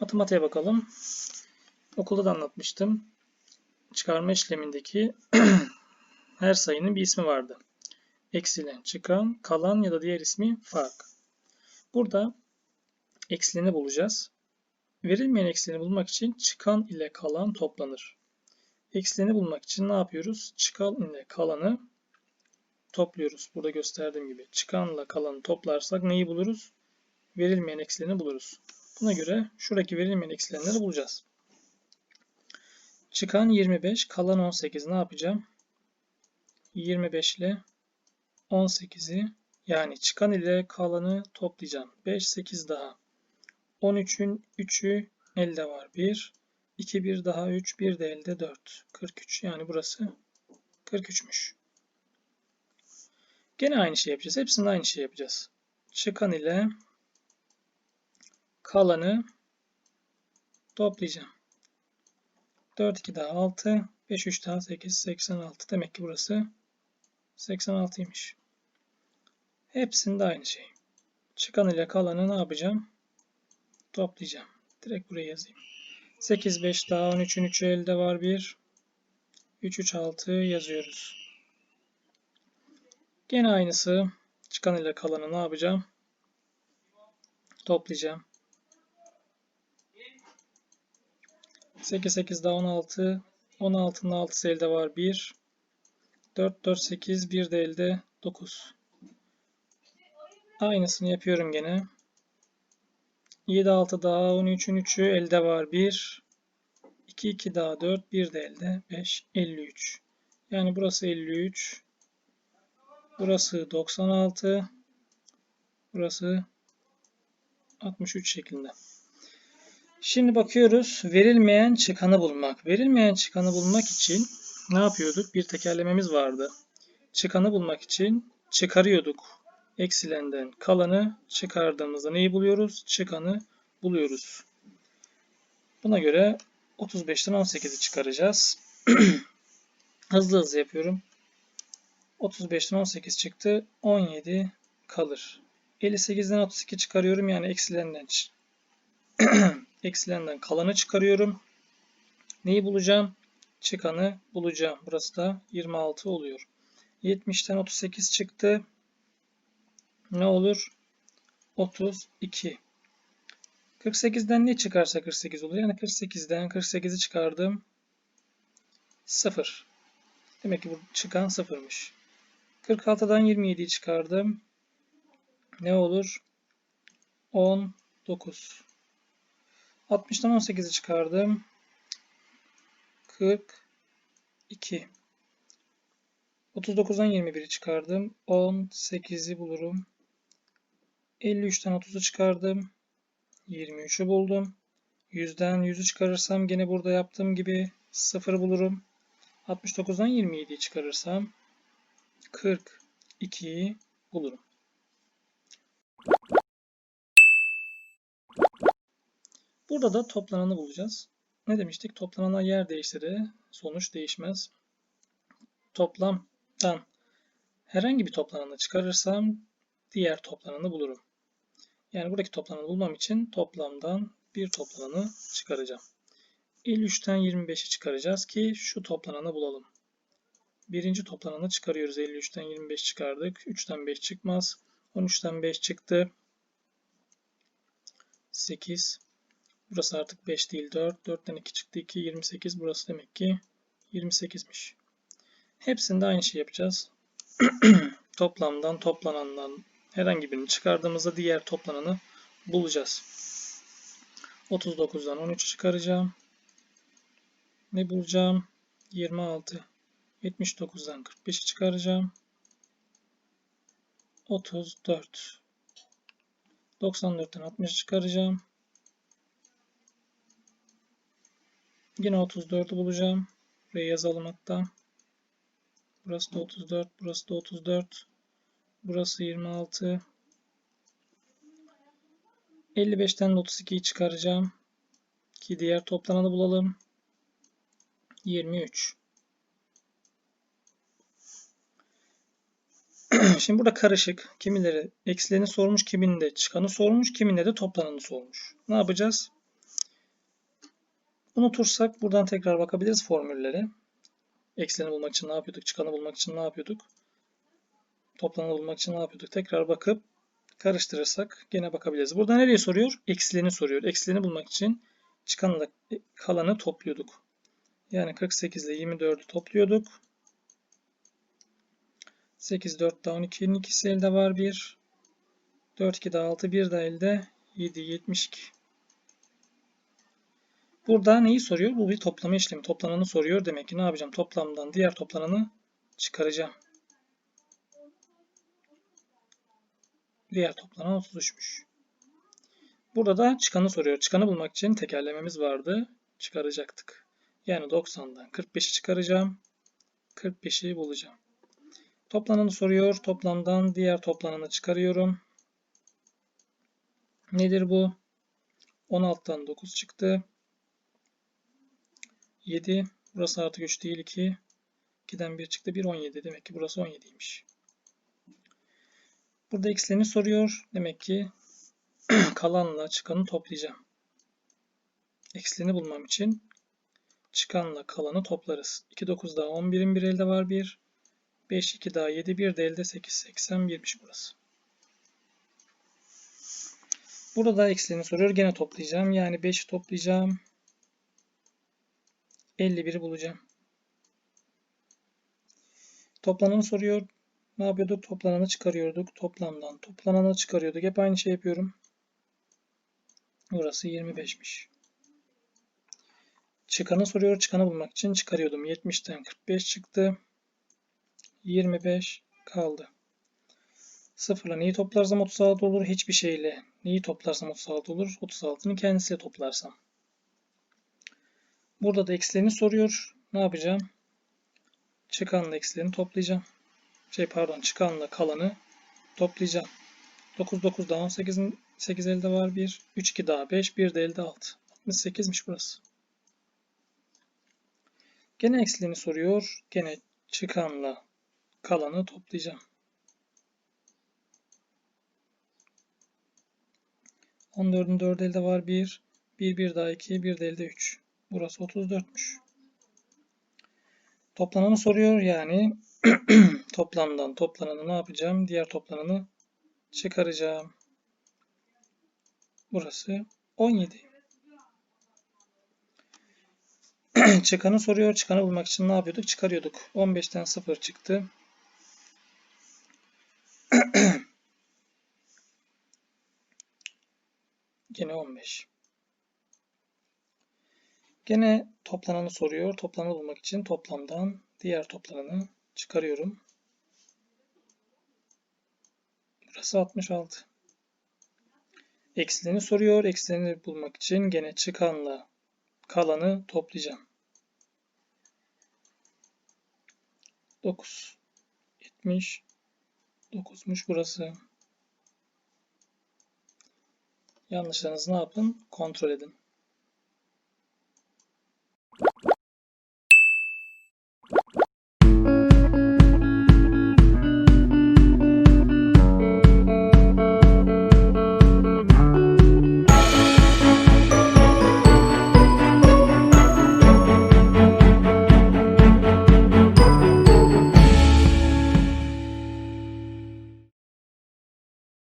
Matematiğe bakalım. Okulda da anlatmıştım. Çıkarma işlemindeki her sayının bir ismi vardı. Eksilen, çıkan, kalan ya da diğer ismi fark. Burada eksileni bulacağız. Verilmeyen eksileni bulmak için çıkan ile kalan toplanır. Eksileni bulmak için ne yapıyoruz? Çıkan ile kalanı topluyoruz. Burada gösterdiğim gibi. Çıkanla kalanı toplarsak neyi buluruz? Verilmeyen eksileni buluruz. Buna göre şuradaki verilmeyen eksilenleri bulacağız. Çıkan 25, kalan 18 ne yapacağım? 25 ile 18'i yani çıkan ile kalanı toplayacağım. 5, 8 daha. 13'ün 3'ü elde var. 1, 2, 1 daha 3, 1 de elde 4. 43 yani burası 43'müş. Gene aynı şey yapacağız. Hepsinde aynı şey yapacağız. Çıkan ile kalanı toplayacağım. 4, 2 daha 6, 5, 3 daha 8, 86. Demek ki burası 86'ymış. Hepsinde aynı şey. Çıkan ile kalanı ne yapacağım? Toplayacağım. Direkt buraya yazayım. 8, 5 daha 13'ün 3'ü elde var 1. 3, 3, 6 yazıyoruz. Gene aynısı. Çıkan ile kalanı ne yapacağım? Toplayacağım. 8, 8 daha 16. 16'nın 6'sı elde var 1. 4, 4, 8. 1 de elde 9. Aynısını yapıyorum gene. 7, 6 daha 13'ün 3'ü elde var 1. 2, 2 daha 4. 1 de elde 5. 53. Yani burası 53. Burası 96. Burası 63 şeklinde. Şimdi bakıyoruz verilmeyen çıkanı bulmak. Verilmeyen çıkanı bulmak için ne yapıyorduk? Bir tekerlememiz vardı. Çıkanı bulmak için çıkarıyorduk. Eksilenden kalanı çıkardığımızda neyi buluyoruz? Çıkanı buluyoruz. Buna göre 35'ten 18'i çıkaracağız. hızlı hızlı yapıyorum. 35'ten 18 çıktı. 17 kalır. 58'den 32 çıkarıyorum. Yani eksilenden eksilenden kalanı çıkarıyorum. Neyi bulacağım? Çıkanı bulacağım. Burası da 26 oluyor. 70'ten 38 çıktı. Ne olur? 32. 48'den ne çıkarsa 48 olur. Yani 48'den 48'i çıkardım. 0. Demek ki bu çıkan 0'mış. 46'dan 27'yi çıkardım. Ne olur? 19. 60'tan 18'i çıkardım. 42. 39'dan 21'i çıkardım. 18'i bulurum. 53'ten 30'u çıkardım. 23'ü buldum. 100'den 100'ü çıkarırsam gene burada yaptığım gibi 0'ı bulurum. 69'dan 27'yi çıkarırsam 42'yi bulurum. Burada da toplananı bulacağız. Ne demiştik? Toplanana yer değişse de sonuç değişmez. Toplamdan herhangi bir toplananı çıkarırsam diğer toplananı bulurum. Yani buradaki toplananı bulmam için toplamdan bir toplananı çıkaracağım. 53'ten 25'i çıkaracağız ki şu toplananı bulalım. Birinci toplananı çıkarıyoruz. 53'ten 25 çıkardık. 3'ten 5 çıkmaz. 13'ten 5 çıktı. 8. Burası artık 5 değil 4. 4'ten 2 çıktı 2. 28. Burası demek ki 28'miş. Hepsinde aynı şey yapacağız. Toplamdan toplanandan herhangi birini çıkardığımızda diğer toplananı bulacağız. 39'dan 13'ü çıkaracağım. Ne bulacağım? 26. 79'dan 45'i çıkaracağım. 34. 94'ten 60'ı çıkaracağım. Yine 34'ü bulacağım. Buraya yazalım hatta. Burası da 34. Burası da 34. Burası 26. 55'ten 32'yi çıkaracağım. Ki diğer toplananı bulalım. 23. Şimdi burada karışık. Kimileri eksileni sormuş, kiminde çıkanı sormuş, kiminde de toplananı sormuş. Ne yapacağız? Unutursak buradan tekrar bakabiliriz formüllere. Eksileni bulmak için ne yapıyorduk? Çıkanı bulmak için ne yapıyorduk? Toplamını bulmak için ne yapıyorduk? Tekrar bakıp karıştırırsak gene bakabiliriz. Burada nereye soruyor? Eksileni soruyor. Eksileni bulmak için çıkanla kalanı topluyorduk. Yani 48 ile 24'ü topluyorduk. 8, 4 daha 12'nin ikisi elde var 1. 4, 2 daha 6, 1 daha elde 7, 72. Burada neyi soruyor? Bu bir toplama işlemi. Toplananı soruyor. Demek ki ne yapacağım? Toplamdan diğer toplananı çıkaracağım. Diğer toplanan 33'müş. Burada da çıkanı soruyor. Çıkanı bulmak için tekerlememiz vardı. Çıkaracaktık. Yani 90'dan 45'i çıkaracağım. 45'i bulacağım. Toplananı soruyor. Toplamdan diğer toplananı çıkarıyorum. Nedir bu? 16'dan 9 çıktı. 7. Burası artık 3 değil 2. 2'den 1 çıktı. 1 17. Demek ki burası 17'ymiş. Burada x'lerini soruyor. Demek ki kalanla çıkanı toplayacağım. X'lerini bulmam için çıkanla kalanı toplarız. 2 9 daha 11'in bir elde var 1. 5 2 daha 7 1 de elde 8 81'miş burası. Burada da x'lerini soruyor. Gene toplayacağım. Yani 5'i toplayacağım. 51'i bulacağım. Toplananı soruyor. Ne yapıyorduk? Toplananı çıkarıyorduk. Toplamdan toplananı çıkarıyorduk. Hep aynı şey yapıyorum. Burası 25'miş. Çıkanı soruyor. Çıkanı bulmak için çıkarıyordum. 70'ten 45 çıktı. 25 kaldı. Sıfırla neyi toplarsam 36 olur. Hiçbir şeyle neyi toplarsam 36 olur. 36'nın kendisiyle toplarsam. Burada da eksilerini soruyor. Ne yapacağım? Çıkanla eksilerini toplayacağım. Şey pardon çıkanla kalanı toplayacağım. 9 9 daha 18 8 elde var 1. 3 2 daha 5. 1 de elde 6. 68'miş burası. Gene eksilerini soruyor. Gene çıkanla kalanı toplayacağım. 14'ün 4 elde var 1. 1 1 daha 2. 1 de elde 3. Burası 34'müş. Toplananı soruyor yani toplamdan toplananı ne yapacağım? Diğer toplananı çıkaracağım. Burası 17. Çıkanı soruyor. Çıkanı bulmak için ne yapıyorduk? Çıkarıyorduk. 15'ten 0 çıktı. Yine 15. Gene toplananı soruyor. Toplananı bulmak için toplamdan diğer toplananı çıkarıyorum. Burası 66. Eksilerini soruyor. Eksilerini bulmak için gene çıkanla kalanı toplayacağım. 9. 70. 9'muş burası. Yanlışlarınızı ne yapın? Kontrol edin.